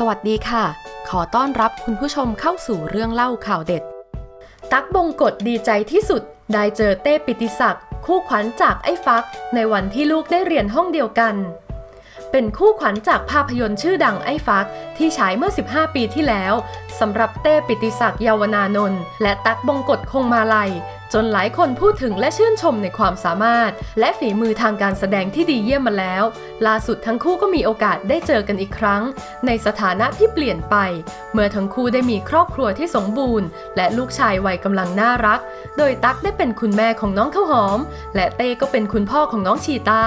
สวัสดีค่ะ ขอต้อนรับคุณผู้ชมเข้าสู่เรื่องเล่าข่าวเด็ด ตักบงกฎดีใจที่สุด ได้เจอเต้ปิติศักดิ์คู่ขวัญจากไอ้ฟัก ในวันที่ลูกได้เรียนห้องเดียวกัน เป็นคู่ขวัญจากภาพยนตร์ชื่อดังไอ้ฟัก ที่ฉายเมื่อ 15 ปีที่แล้วสำหรับเต้ปิติศักดิ์เยาวนานนท์และตักบงกฎคงมาลัย จนหลายคนพูดถึงและชื่นชมในความสามารถ และฝีมือทางการแสดงที่ดีเยี่ยมมาแล้ว ล่าสุดทั้งคู่ก็มีโอกาสได้เจอกันอีกครั้ง ในสถานะที่เปลี่ยนไป เมื่อทั้งคู่ได้มีครอบครัวที่สมบูรณ์ และลูกชายวัยกำลังน่ารัก โดยตั๊กได้เป็นคุณแม่ของน้องข้าวหอม และเต้ก็เป็นคุณพ่อของน้องชีตา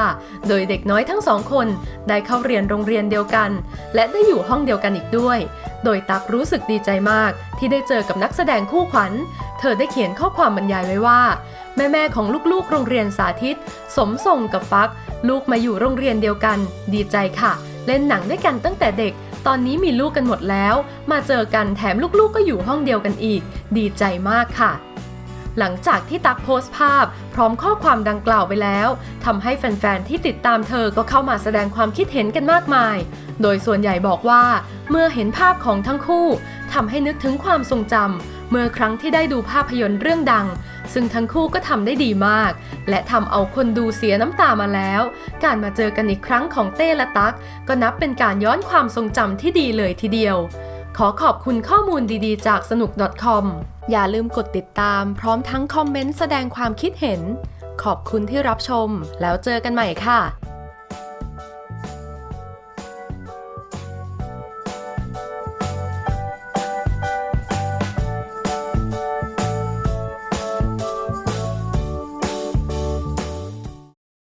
โดยเด็กน้อยทั้งสองคน ได้เข้าเรียนโรงเรียนเดียวกัน และได้อยู่ห้องเดียวกันอีกด้วย โดยตักรู้สึกดีใจมากที่ได้เจอกับนักแสดงคู่ขวัญ เธอได้เขียนข้อความบรรยายไว้ว่า แม่ๆของลูกๆ โรงเรียนสาธิต สมทรงกับฟัก ลูกมาอยู่โรงเรียนเดียวกัน ดีใจค่ะ เล่นหนังด้วยกันตั้งแต่เด็ก ตอนนี้มีลูกกันหมดแล้ว มาเจอกันแถมลูกๆก็อยู่ห้องเดียวกันอีก ดีใจมากค่ะ หลังจากที่ตักโพสต์ภาพ พร้อมข้อความดังกล่าวไปแล้วทำให้แฟนๆ ที่ติดตามเธอก็เข้ามาแสดงความคิดเห็นกันมากมาย โดยส่วนใหญ่บอกว่า เมื่อเห็นภาพของทั้งคู่ทำให้นึกถึงความทรงจำเมื่อครั้งที่ได้ดูภาพยนตร์เรื่องดัง ซึ่งทั้งคู่ก็ทำได้ดีมาก และทำเอาคนดูเสียน้ำตามาแล้ว การมาเจอกันอีกครั้งของเต้และตั๊กก็นับเป็นการย้อนความทรงจำที่ดีเลยทีเดียว ขอขอบคุณข้อมูลดีๆ จากสนุก .com อย่าลืมกดติดตามพร้อมทั้งคอมเมนต์แสดงความคิดเห็น ขอบคุณที่รับชม แล้วเจอกันใหม่ค่ะ